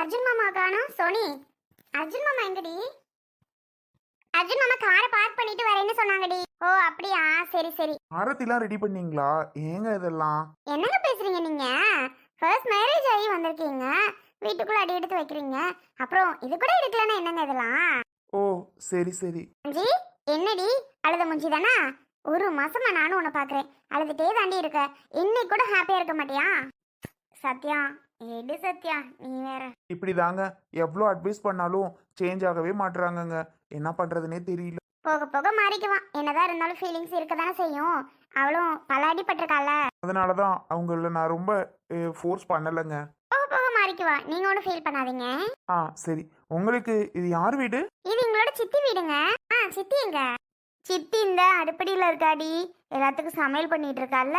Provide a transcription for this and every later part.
அர்ஜுன் மாமா காணோம். சோனி. அர்ஜுன் மாமா எங்கடி? அர்ஜுன் மாமா காரை பார்க் பண்ணிட்டு வரேன்னு சொன்னாங்கடி. ஓ அப்படியா? சரி சரி. ஆரத்திலாம் ரெடி பண்ணீங்களா? ஏங்க இதெல்லாம்? என்னங்க பேசுறீங்க நீங்க? ஃபர்ஸ்ட் மேரேஜ் ஆகி வந்திருக்கீங்க. வீட்டுக்குள்ள அடி எடுத்து வைக்கிறீங்க. அப்புறம் இது கூட எடுக்கலன்னா என்னங்க இதெல்லாம்? ஓ சரி சரி. அஞ்சி என்னடி? அழுத தானா? ஒரு மாசமா நானும் உன்னை பாக்குறேன் அழுதுட்டே தாண்டி இருக்க. இன்னைக்கு கூட ஹாப்பியா இருக்க மாட்டியா? சத்யா எடு சத்யா நீ வேற. இப்படி தாங்க எவ்வளோ அட்வைஸ் பண்ணாலும் சேஞ்ச் ஆகவே மாட்டுறாங்கங்க என்ன பண்ணுறதுனே தெரியல. போக போக மாறிக்குவான். என்னதான் இருந்தாலும் ஃபீலிங்ஸ் இருக்க தானே செய்யும். அவளும் பல அடிபட்டிருக்கால அதனால தான் அவங்கள நான் ரொம்ப ஃபோர்ஸ் பண்ணலைங்க. போக போக மாறிக்குவா. நீங்க ஒன்றும் ஃபீல் பண்ணாதீங்க. ஆ சரி. உங்களுக்கு இது யார் வீடு? இது எங்களோட சித்தி வீடுங்க. ஆ சித்தி எங்க? சித்தி இந்த அடுப்படியில் இருக்காடி. எல்லாத்துக்கும் சமையல் பண்ணிட்டு இருக்கால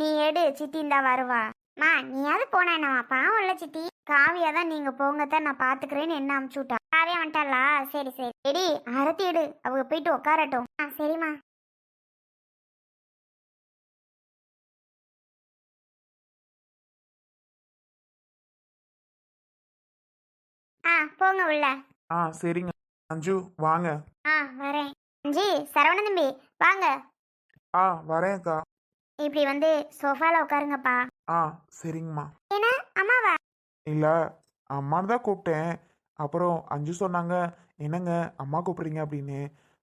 நீ எடு சித்தி இந்தா வருவா. மா நீயாவது போனா என்னவா? பாவம் இல்ல சித்தி. காவியா தான் நீங்க போங்கத்தான் நான் பாத்துக்கிறேன்னு என்ன அமுச்சு விட்டா காவியா வந்துட்டாளா? சரி சரி. எடி அரத்தி எடு. அவங்க போயிட்டு உட்காரட்டும் ஆ சரிம்மா. ஆ போங்க உள்ள. ஆ சரிங்க. அஞ்சு வாங்க. ஆ வரேன். ஜி சரவண தம்பி வாங்க. ஆ வரேன்க்கா. இப்படி வந்து சோஃபால உட்காருங்கப்பா ஆ சரிங்கம்மா. ஏன்னா அம்மாவா? இல்லை அம்மான்னு தான் கூப்பிட்டேன். அப்புறம் அஞ்சு சொன்னாங்க என்னங்க அம்மா கூப்பிட்றீங்க? அப்படின்னு.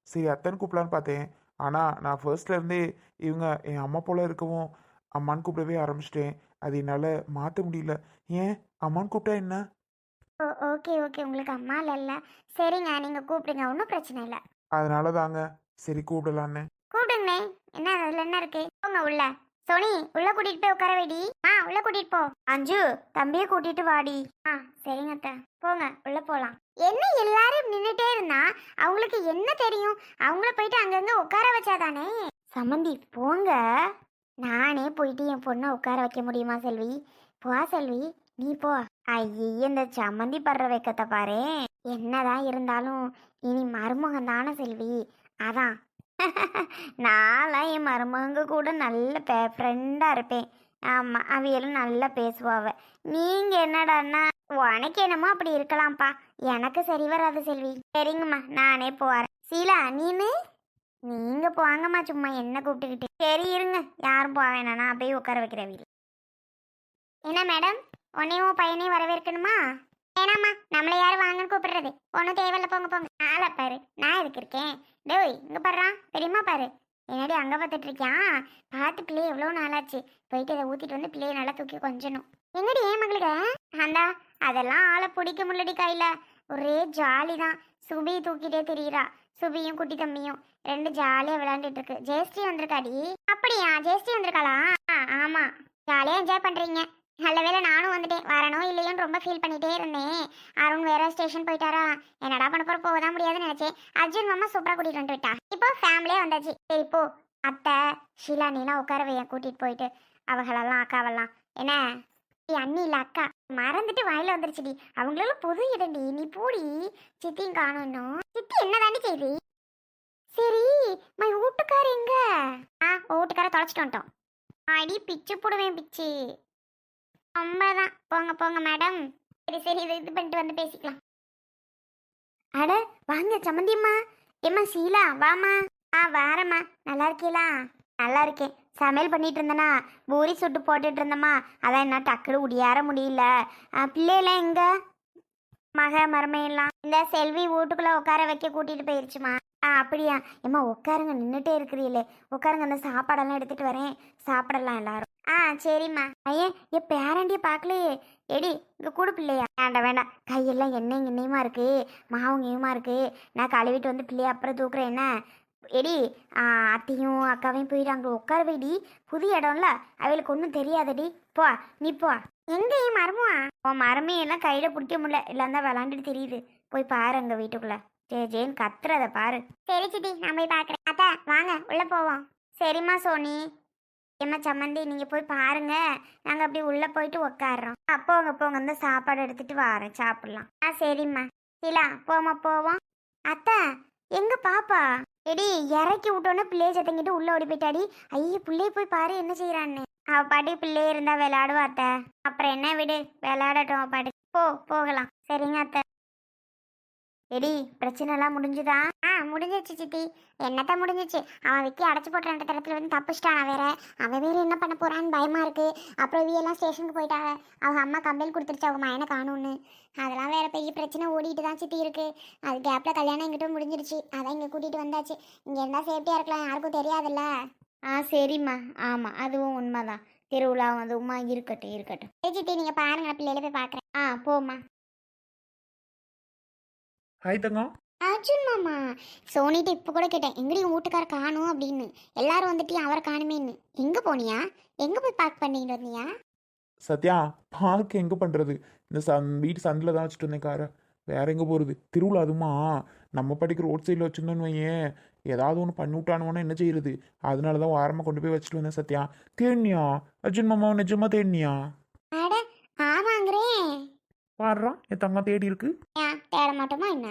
சரி அத்தனை கூப்பிடலான்னு பார்த்தேன். ஆனால் நான் ஃபர்ஸ்ட்ல இருந்தே இவங்க என் அம்மா போல இருக்கவும் அம்மான்னு கூப்பிடவே ஆரம்பிச்சிட்டேன். அது என்னால் மாற்ற முடியல. ஏன்? அம்மான்னு கூப்பிட்டா என்ன? ஓ ஓகே ஓகே. உங்களுக்கு அம்மா இல்லைல்ல சரிங்க நீங்க கூப்பிடுங்க. ஒன்றும் பிரச்சனை இல்லை. அதனால தாங்க. சரி கூப்பிடலான்னு. கூப்பிடுங்கண்ணே. என்ன அதுல என்ன இருக்கு? போங்க உள்ள. சோனி உள்ள கூட்டிட்டு போய் உட்கார வைடி. ஆ உள்ள கூட்டிட்டு போ. அஞ்சு தம்பியை கூட்டிட்டு வாடி. ஆ சரிங்க அத்தை. போங்க உள்ள போலாம். என்ன எல்லாரும் நின்னுட்டே இருந்தா அவங்களுக்கு என்ன தெரியும்? அவங்கள போயிட்டு அங்கங்க உட்கார வச்சாதானே? சம்மந்தி போங்க. நானே போயிட்டு என் பொண்ணை உட்கார வைக்க முடியுமா செல்வி? போ செல்வி. நீ போ. ஐயே இந்த சம்மந்தி படுற வைக்கத்தை பாரு என்னதான் இருந்தாலும் இனி மருமகன் தானே செல்வி. அதான் நான்லாம் என் மருமகங்க கூட நல்ல ஃப்ரெண்டாக இருப்பேன். ஆமாம் அவையெல்லாம் நல்லா பேசுவாவ நீங்கள் என்னடான்னா உனக்கு என்னமோ அப்படி இருக்கலாம்ப்பா. எனக்கு சரி வராது செல்வி. சரிங்கம்மா நானே போகிறேன் சீலா நீனு? நீங்கள் போங்கம்மா சும்மா என்ன கூப்பிட்டுக்கிட்டு. சரி இருங்க. யாரும் போக வேணாம். நான் போய் உட்கார வைக்கிறேன் என்ன மேடம்? உன்னையும் பையனையும் வரவேற்கணுமா? ஏனாமா நம்மளை யாரும் வாங்கன்னு கூப்பிடுறது? ஒன்றும் தேவையில்ல போங்க போங்க. ஆளை பாரு நான் எதுக்கு இருக்கேன்? டேய் இங்கே பாடுறான் பெரியம்மா பாரு? என்னடி அங்க பார்த்துட்டு இருக்கியான் பார்த்து பிள்ளைய எவ்வளோ நாளாச்சு. போயிட்டு அதை ஊத்திட்டு வந்து பிள்ளைய நல்லா தூக்கி கொஞ்சணும். எங்கடி ஏன் மகளுக்கு? அந்தா அதெல்லாம் ஆளை பிடிக்க முடியலடி கையில. ஒரே ஜாலி தான் சுபி தூக்கிட்டே தெரியுறா. சுபியும் குட்டி தம்பியும். ரெண்டு ஜாலியாக விளையாண்டுட்டு இருக்கு. ஜெயஸ்ரீ வந்திருக்காடி. அப்படியா? ஜெயஸ்ரீ வந்திருக்காளா? ஆமா. ஜாலியாக என்ஜாய் பண்றீங்க. நல்ல வேலை நானும் வந்துட்டேன். வரணும் இல்லையோன்னு ரொம்ப ஃபீல் பண்ணிட்டே இருந்தேன். அருண் வேற ஸ்டேஷன் போயிட்டாரா? என்னடா பண்ண போற? போக தான் முடியாதுன்னு நினைச்சேன். அர்ஜுன் மாமா சூப்பராக கூட்டிகிட்டு வந்து விட்டா. இப்போ ஃபேமிலியே வந்தாச்சு. சரி இப்போ அத்தை ஷீலா நீலாம் உட்கார வைய கூட்டிட்டு போயிட்டு. அவங்களெல்லாம் அக்காவெல்லாம். என்ன? அண்ணி இல்லை அக்கா. மறந்துட்டு வாயில வந்துருச்சுடி. அவங்களும் புது இடண்டி நீ பூடி. சித்தியும் காணும் சித்தி சித்தி என்னதாண்டி செய்தி? சரி மை வீட்டுக்கார எங்க? ஆ வீட்டுக்கார தொலைச்சிட்டு வந்துட்டோம். அடி பிச்சு போடுவேன் பிச்சு. ரொம்பதான் போங்க போங்க மேடம். சரி சரி இது இது பண்ணிட்டு வந்து பேசிக்கலாம். அட வாங்க சம்மந்தியம்மா ஏம்மா ஷீலா வாம்மா. ஆ வாரம்மா. நல்லா இருக்கீங்களா நல்லா இருக்கேன். சமையல் பண்ணிட்டு இருந்தேனா. பூரி சுட்டு போட்டுட்டு இருந்தேம்மா. அதான் என்ன டக்குனு உடியார முடியல. பிள்ளையெல்லாம் எங்க? மக மருமையெல்லாம் இந்த செல்வி வீட்டுக்குள்ள உட்கார வைக்க கூட்டிட்டு போயிருச்சுமா ஆ அப்படியா? ஏம்மா உட்காருங்க. நின்றுட்டே இருக்கிறீங்களே உட்காருங்க அந்த சாப்பாடெல்லாம் எடுத்துட்டு வரேன். சாப்பிடலாம் எல்லாரும். ஆ சரிம்மா. ஐயே என் பேரண்டியை பார்க்கலையே எடி இங்கே கூட பிள்ளையா. வேண்டாம் வேண்டாம். கையெல்லாம் எண்ணெய் எண்ணெயுமா இருக்கு? மாவும் கீவுமா இருக்கு? நான் கழுவிட்டு வந்து பிள்ளைய அப்புறம் தூக்குறேன் என்ன? எடி அத்தையும் அக்காவையும் போயிட்டு அங்கே உட்கார வைடி. புது இடம்ல அவளுக்கு ஒன்றும் தெரியாதடி. போ நீ போ. எங்க என் மரமுவா? உன் மரமையெல்லாம் கையில் பிடிக்க முடியல. இல்லைன்னா விளாண்டுட்டு தெரியுது. போய் பாரு அங்கே வீட்டுக்குள்ள. ஜே ஜேன்னு கத்துறத பாரு. சரி சிட்டி நான் போய் பார்க்குறேன் அத்தா வாங்க. உள்ளே போவோம். சரிம்மா சோனி. ஏம்மா சம்மந்தி நீங்கள் போய் பாருங்க. நாங்கள் அப்படி உள்ளே போயிட்டு உக்காடுறோம் அப்போ போங்க போங்க. இந்த சாப்பாடு எடுத்துட்டு வரேன். சாப்பிட்லாம். ஆ சரிம்மா. சீலா போமா போவோம். அத்தை எங்க பாப்பா? எடி இறக்கி விட்டோன்னே பிள்ளைய சத்தங்கிட்டு உள்ள ஓடி போயிட்டாடி. ஐயோ பிள்ளைய போய் பாரு என்ன செய்யறான்னு அவ பாட்டி பிள்ளையே இருந்தா விளையாடுவா அத்தை. அப்புறம் என்ன விடு விளையாடட்டும் பாட்டி பாட்டு போ போகலாம். சரிங்க அத்தை. எடி பிரச்சனை எல்லாம் முடிஞ்சுதா? ஆ முடிஞ்சிச்சு சித்தி. என்னத்த முடிஞ்சிச்சு? அவன் விக்கி அடைச்சு போட்ட ரெண்டு தரத்துல வந்து தப்பிச்சிட்டானா வேற. அவன் வேற என்ன பண்ண போறான்னு பயமா இருக்கு. அப்புறம் இவ எல்லாம் ஸ்டேஷனுக்கு போயிட்டாங்க. அவங்க அம்மா கம்பெனி கொடுத்துருச்சு அவங்க மயனை காணும்னு அதெல்லாம் வேற பெரிய பிரச்சனை ஓடிட்டு தான் சித்தி இருக்கு. அது கேப்ல கல்யாணம் எங்கிட்ட முடிஞ்சிருச்சு. அதான் இங்க கூட்டிட்டு வந்தாச்சு. இங்க இருந்தா சேஃப்டியா இருக்கலாம். யாருக்கும் தெரியாதுல்ல. ஆ சரிம்மா. ஆமாம் அதுவும் உண்மைதான். திருவிழா அதுவுமா இருக்கட்டும் இருக்கட்டும். சித்தி நீங்க பாருங்க பிள்ளையில போய் பாக்குறேன். ஆ போம்மா. ஹாய் தங்கம் அர்ஜுன் மாமா சோனிட்டு இப்போ கூட கேட்டேன் எங்கடி உன் வீட்டுக்கார காணும் அப்படின்னு. எல்லாரும் வந்துட்டு அவரை காணுமேன்னு. எங்க போனியா? எங்க போய் பார்க் பண்ணிட்டு வந்தியா? சத்யா பார்க் எங்கே பண்ணுறது இந்த சன் வீட்டு சந்தில் தான் வச்சுட்டு வந்தேன் காரை. வேற எங்கே போகிறது திருவிழா அதுமா. நம்ம படிக்கிற ரோட் சைடில் வச்சுருந்தோன்னு வையேன் ஏதாவது ஒன்று பண்ணி விட்டானுவோன்னா என்ன செய்யறது? அதனால தான் வாரமாக கொண்டு போய் வச்சுட்டு வந்தேன் சத்யா. தேடினியா அர்ஜுன் மாமா நிஜமா தேடினியா பாடுறான் என் தங்கம் தேடி இருக்கு. ஏன்? தேட மாட்டோமா என்ன?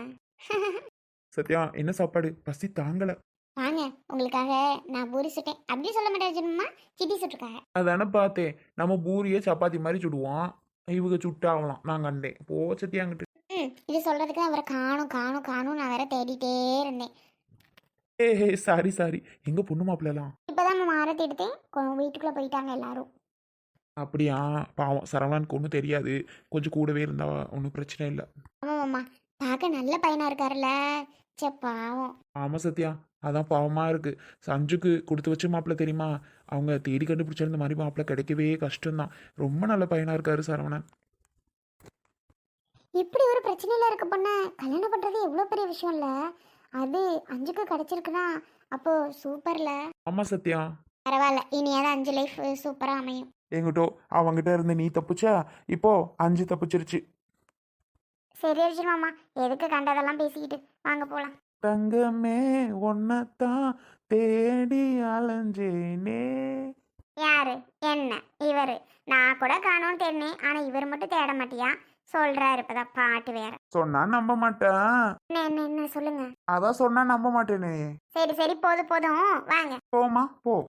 சத்யா என்ன சாப்பாடு? பசி தாங்கலை. வாங்க உங்களுக்காக நான் பூரி சுட்டேன். அப்படி சொல்ல மாட்டேன் மாமா சித்தி சுட்டுருக்காங்க. அதானே பார்த்தேன். நம்ம பூரியே சப்பாத்தி மாதிரி சுடுவோம். இவங்க சுட்டாகலாம். நான் கண்டேன். போ சத்யாங்கிட்டு ம் இது சொல்றதுக்கு அவரை காணும் காணும் காணும். நான் வேற தேடிட்டே இருந்தேன். ஏ சாரி சாரி எங்க பொண்ணு மாப்பிள்ளலாம்? இப்போதான் ஆரத்தி எடுத்தேன் வீட்டுக்குள்ள போயிட்டாங்க எல்லாரும். அப்படியா? பாவம் சரவணனுக்கு ஒன்றும் தெரியாது. கொஞ்சம் கூடவே இருந்தா ஒன்றும் பிரச்சனை இல்லை. ஆமாம் மாமா பார்க்க நல்ல பையனா இருக்காருல்ல. சே பாவம். ஆமாம் சத்யா. அதான் பாவமாக இருக்கு. சஞ்சுக்கு கொடுத்து வச்ச மாப்பிள்ளை தெரியுமா? அவங்க தேடி கண்டுபிடிச்சா இந்த மாதிரி மாப்பிள்ளை கிடைக்கவே கஷ்டம்தான். ரொம்ப நல்ல பையனாக இருக்காரு சரவணன். இப்படி ஒரு பிரச்சனையில இருக்க பொண்ண கல்யாணம் பண்றது எவ்வளோ பெரிய விஷயம் இல்ல அது அஞ்சுக்கு கிடைச்சிருக்குன்னா அப்போ சூப்பர்ல. ஆமாம் சத்யா. பரவாயில்ல. இனியாவது அஞ்சு லைஃப் சூப்பரா அமையும். எங்கிட்டோ அவங்கிட்ட இருந்து நீ தப்பிச்சா இப்போ அஞ்சு தப்பிச்சிருச்சு. சரி அர்ஜுன் மாமா எதுக்கு கண்டதெல்லாம் பேசிக்கிட்டு? வாங்க போலாம். தங்கமே ஒன்னத்தான் தேடி அலைஞ்சேனே. யாரு? என்ன? இவரு. நான் கூட காணோன்னு தேடினேன் ஆனா இவர் மட்டும் தேட மாட்டியா? சொல்றாரு இப்பதான் பாட்டு வேற. சொன்னா நம்ப மாட்டேன். என்ன என்ன என்ன? சொல்லுங்க. அதான் சொன்னா நம்ப மாட்டேனே. சரி சரி போதும் போதும். வாங்க. போமா போ.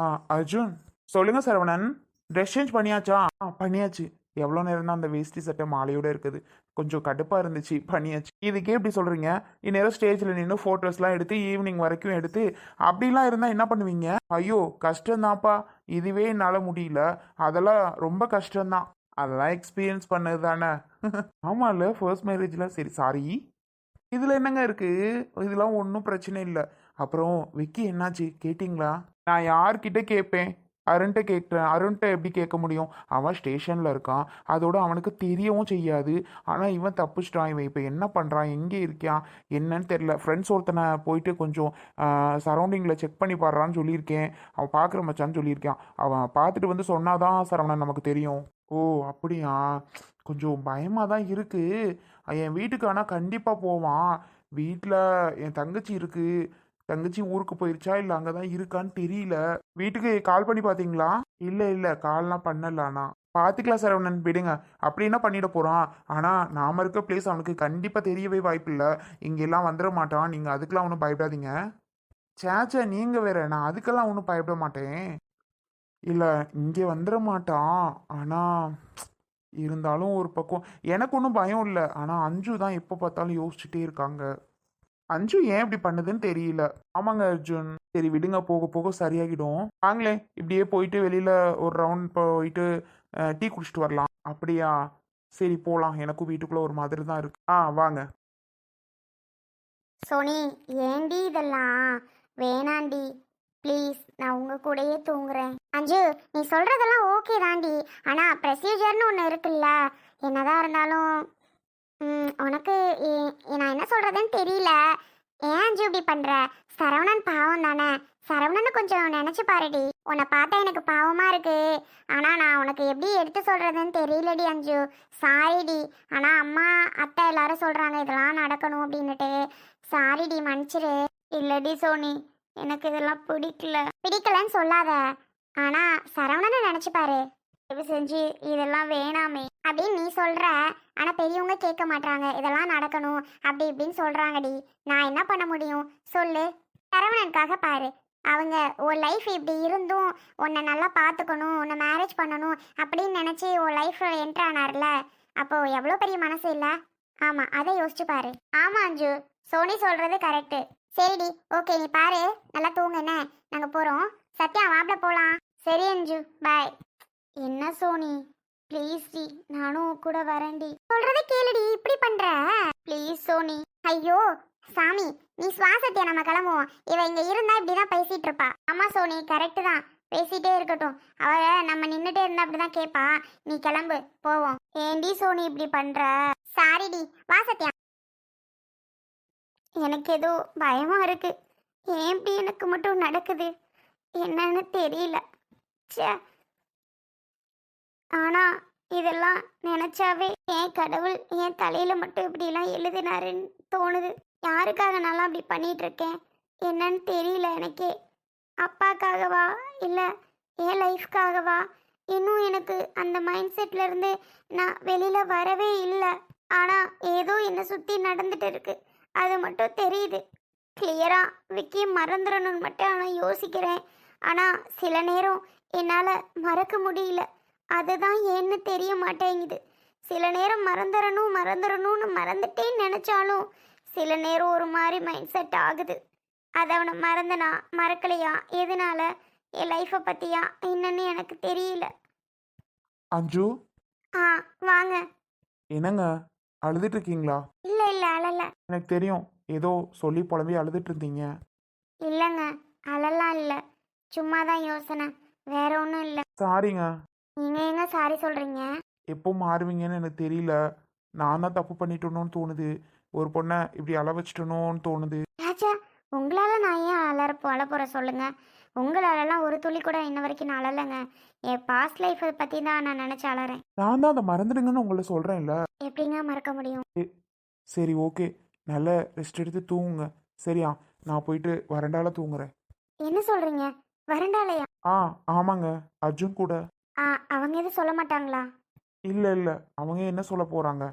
ஆ அர்ஜுன் சொல்லுங்க சரவணன். ட்ரெஸ் சேஞ்ச் பண்ணியாச்சா? ஆ பண்ணியாச்சு. எவ்வளோ நேரம் தான் அந்த வேஷ்டி சட்டை மாலையோட இருக்குது. கொஞ்சம் கடுப்பாக இருந்துச்சு பண்ணியாச்சு. இதுக்கே இப்படி சொல்கிறீங்க இந்நேரம் ஸ்டேஜில் நின்று ஃபோட்டோஸ்லாம் எடுத்து ஈவினிங் வரைக்கும் எடுத்து அப்படிலாம் இருந்தால் என்ன பண்ணுவீங்க? ஐயோ கஷ்டம்தான்ப்பா. இதுவே என்னால் முடியல. அதெல்லாம் ரொம்ப கஷ்டம்தான். அதெல்லாம் எக்ஸ்பீரியன்ஸ் பண்ணது தானே ஆமாம்ல ஃபர்ஸ்ட் மேரேஜில் சரி சாரி இதில் என்னங்க இருக்குது இதெல்லாம் ஒன்றும் பிரச்சனை இல்லை. அப்புறம் விக்கி என்னாச்சு? கேட்டிங்களா? நான் யார்கிட்ட கேட்பேன் அருண்கிட்ட கேட்குறேன் அருண்கிட்ட எப்படி கேட்க முடியும்? அவன் ஸ்டேஷனில் இருக்கான். அதோட அவனுக்கு தெரியவும் செய்யாது. ஆனால் இவன் தப்பிச்சிட்டான். இவன் இப்போ என்ன பண்ணுறான் எங்கே இருக்கான் என்னன்னு தெரில ஃப்ரெண்ட்ஸ் ஒருத்தனை போயிட்டு கொஞ்சம் சரௌண்டிங்கில் செக் பண்ணி பாடுறான்னு சொல்லியிருக்கேன். அவன் பார்க்குற மச்சான்னு சொல்லியிருக்கான். அவன் பார்த்துட்டு வந்து சொன்னாதான் சரவணன் நமக்கு தெரியும். ஓ அப்படியா? கொஞ்சம் பயமாக தான் இருக்குது என் வீட்டுக்கு ஆனால் கண்டிப்பாக போவான். வீட்டில் என் தங்கச்சி இருக்குது தங்கச்சி ஊருக்கு போயிருச்சா? இல்லை அங்கே தான் இருக்கான்னு தெரியல. வீட்டுக்கு கால் பண்ணி பார்த்தீங்களா இல்லை இல்லை. கால்லாம் பண்ணல அண்ணா பார்த்துக்கலாம் அவனன் விடுங்க. அப்படி என்ன பண்ணிட போகிறான் ஆனால் நாம இருக்க பிளேஸ் அவனுக்கு கண்டிப்பாக தெரியவே வாய்ப்பில்லை. இங்கெல்லாம் வந்துட மாட்டான். நீங்கள் அதுக்கெல்லாம் ஒன்றும் பயப்படாதீங்க. சேச்சா நீங்கள் வேற. நான் அதுக்கெல்லாம் ஒன்றும் பயப்பட மாட்டேன். இல்லை இங்கே வந்துட மாட்டான். ஆனால் இருந்தாலும் ஒரு பக்கம் எனக்கு ஒன்றும் பயம் இல்லை. ஆனால் அஞ்சு தான் எப்போ பார்த்தாலும் யோசிச்சுட்டே இருக்காங்க. அஞ்சு ஏன் இப்படி பண்ணுதுன்னு தெரியல. ஆமாங்க அர்ஜுன். சரி விடுங்க போக போக சரியாகிடும். வாங்களே இப்படியே போயிட்டு வெளியில ஒரு ரவுண்ட் போயிட்டு டீ குடிச்சிட்டு வரலாம். அப்படியா? சரி போகலாம் எனக்கும் வீட்டுக்குள்ள ஒரு மாதிரி தான் இருக்கு. ஆ வாங்க. சோனி ஏண்டி இதெல்லாம்? வேணாண்டி. ப்ளீஸ் நான் உங்க கூடயே தூங்குறேன். அஞ்சு நீ சொல்றதெல்லாம் ஓகே தாண்டி. ஆனா ப்ரொசீஜர்னு ஒன்று இருக்குல்ல. என்னதான் இருந்தாலும் உனக்கு ஏ- நான் என்ன சொல்றதுன்னு தெரியல. ஏன் அஞ்சு இப்படி பண்ற? சரவணன் பாவம் தானே? சரவணனை கொஞ்சம் நினைச்சு பாருடி. உன்னை பார்த்தா எனக்கு பாவமா இருக்கு. ஆனா நான் உனக்கு எப்படி எடுத்து சொல்றதுன்னு தெரியலடி அஞ்சு. சாரிடி ஆனா அம்மா அத்தை எல்லாரும் சொல்றாங்க இதெல்லாம் நடக்கணும் அப்படின்னுட்டு. சாரிடி மன்னிச்சிரு. இல்லடி சோனி எனக்கு இதெல்லாம் பிடிக்கல. பிடிக்கலன்னு சொல்லாத. ஆனா சரவணனை நினைச்சு பாரு. தயவு செஞ்சு இதெல்லாம் வேணாமே. அப்படின்னு நீ சொல்ற. ஆனா பெரியவங்க கேட்க மாட்டாங்க இதெல்லாம் நடக்கணும். அப்படி இப்படின்னு சொல்றாங்கடி. நான் என்ன பண்ண முடியும்? சொல்லு. சரவணனுக்காக பாரு. அவங்க உன் லைஃப் இப்படி இருந்தும் உன்னை நல்லா பார்த்துக்கணும் உன்னை மேரேஜ் பண்ணணும் அப்படின்னு நினச்சி உன் லைஃப்பில் என்ட்ரு ஆனார்ல. அப்போ எவ்வளோ பெரிய மனசு இல்லை? ஆமாம் அதை யோசிச்சு பாரு. ஆமாம் அஞ்சு. சோனி சொல்கிறது கரெக்டு சரிடி. ஓகே நீ பாரு. நல்லா தூங்க என்ன? நாங்கள் போகிறோம் சத்யா வாப்பிட போகலாம் சரி அஞ்சு. பாய் என்ன சோனி? ப்ளீஸ் டி நானும் உன் கூட வரேன்டி சொல்றதை கேளுடி இப்படி பண்ற? ப்ளீஸ் சோனி. ஐயோ சாமி நீ சுவாசத்தியா? நம்ம கிளம்புவோம். இவ இங்க இருந்தா இப்படிதான் பேசிட்டு இருப்பா. ஆமா சோனி கரெக்ட் தான். பேசிட்டே இருக்கட்டும். அவ நம்ம நின்னுட்டே இருந்தா அப்படிதான் கேப்பா. நீ கிளம்பு போவோம். ஏண்டி சோனி இப்படி பண்ற? சாரிடி வா சத்யா எனக்கு ஏதோ பயமா இருக்கு. ஏன் இப்படி எனக்கு மட்டும் நடக்குது? என்னன்னு தெரியல. ச்சே. ஆனா இதெல்லாம் நினைச்சாவே என் கடவுள் என் தலையில மட்டும் இப்படிலாம் எழுதினாருன்னு தோணுது. யாருக்காக நான் அப்படி பண்ணிட்டு இருக்கேன் என்னன்னு தெரியல எனக்கே. அப்பாக்காகவா? இல்ல என் லைஃப்காகவா இன்னும் எனக்கு அந்த மைண்ட் செட்ல இருந்து நான் வெளியில வரவே இல்லை. ஆனா ஏதோ என்னை சுத்தி நடந்துட்டு இருக்கு அது மட்டும் தெரியுது. கிளியரா விக்கி மறந்துடணும்னு மட்டும் நான் யோசிக்கிறேன். ஆனா சில நேரம் என்னால மறக்க முடியல. அதுதான் ஏன்னு தெரிய மாட்டேங்குது சில நேரம் மறந்துடணும் மறந்துடணும்னு மறந்துட்டேன்னு நினச்சாலும் சில நேரம் ஒரு மாதிரி மைண்ட் செட் ஆகுது. அதை அவனை மறந்தனா மறக்கலையா? எதனால? என் லைஃப்பை பற்றியா என்னன்னு எனக்கு தெரியல. அஞ்சு? ஆ வாங்க. என்னங்க? அழுதுட்டு இருக்கீங்களா? இல்லை இல்லை அழல. எனக்கு தெரியும். ஏதோ சொல்லி புலம்பி அழுதுட்டு இருந்தீங்க. இல்லைங்க அழலாம் இல்லை. சும்மா தான் யோசனை. வேற ஒன்றும் இல்லை. சாரிங்க நீங்கள் எங்க சாரி சொல்கிறீங்க எப்போ மாறுவீங்கன்னு எனக்கு தெரியல. நான் தான் தப்பு பண்ணிட்டேனோன்னு தோணுது. ஒரு பொண்ணை இப்படி அள வச்சிட்டனோன்னு தோணுது. ராஜா உங்களால் நான் ஏன் அலற அழ போகிற சொல்லுங்க. உங்களாலலாம் ஒரு துளி கூட இன்ன வரைக்கும் நான் அழலைங்க. என் பாஸ்ட் லைஃப்பை பற்றி தான் நான் நினச்சி அலறேன். நான் தான் அதை மறந்துடுங்கன்னு உங்களை சொல்கிறேன்ல எப்படிங்க மறக்க முடியும்? சரி ஓகே. நல்ல ரெஸ்ட் எடுத்து தூங்குங்க. சரியா நான் போயிட்டு வரண்டால தூங்குறேன். என்ன சொல்கிறீங்க வரண்டாலையா ஆ ஆமாங்க. அர்ஜுன் கூட. ஆ அவங்க எதுவும் சொல்ல மாட்டாங்களா? இல்லை இல்லை. அவங்க என்ன சொல்ல போகிறாங்க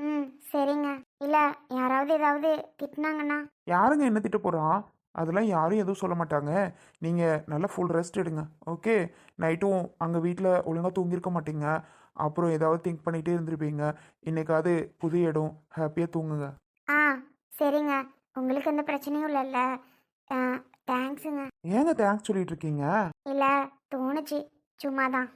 ம் சரிங்க. இல்லை யாராவது ஏதாவது திட்டினாங்கன்னா? யாருங்க என்ன திட்ட போகிறான் அதெல்லாம் யாரும் எதுவும் சொல்ல மாட்டாங்க. நீங்கள் நல்லா ஃபுல் ரெஸ்ட் எடுங்க. ஓகே நைட்டும் அங்கே வீட்டில் ஒழுங்காக தூங்கியிருக்க மாட்டீங்க. அப்புறம் ஏதாவது திங்க் பண்ணிகிட்டே இருந்திருப்பீங்க. இன்னைக்காவது புது இடம் ஹாப்பியாக தூங்குங்க. ஆ சரிங்க. உங்களுக்கு எந்த பிரச்சனையும் இல்லைல்ல. தேங்க்ஸுங்க ஏங்க தேங்க்ஸ் சொல்லிட்டு இருக்கீங்க? இல்லை தோணுச்சு. சும்மா தான்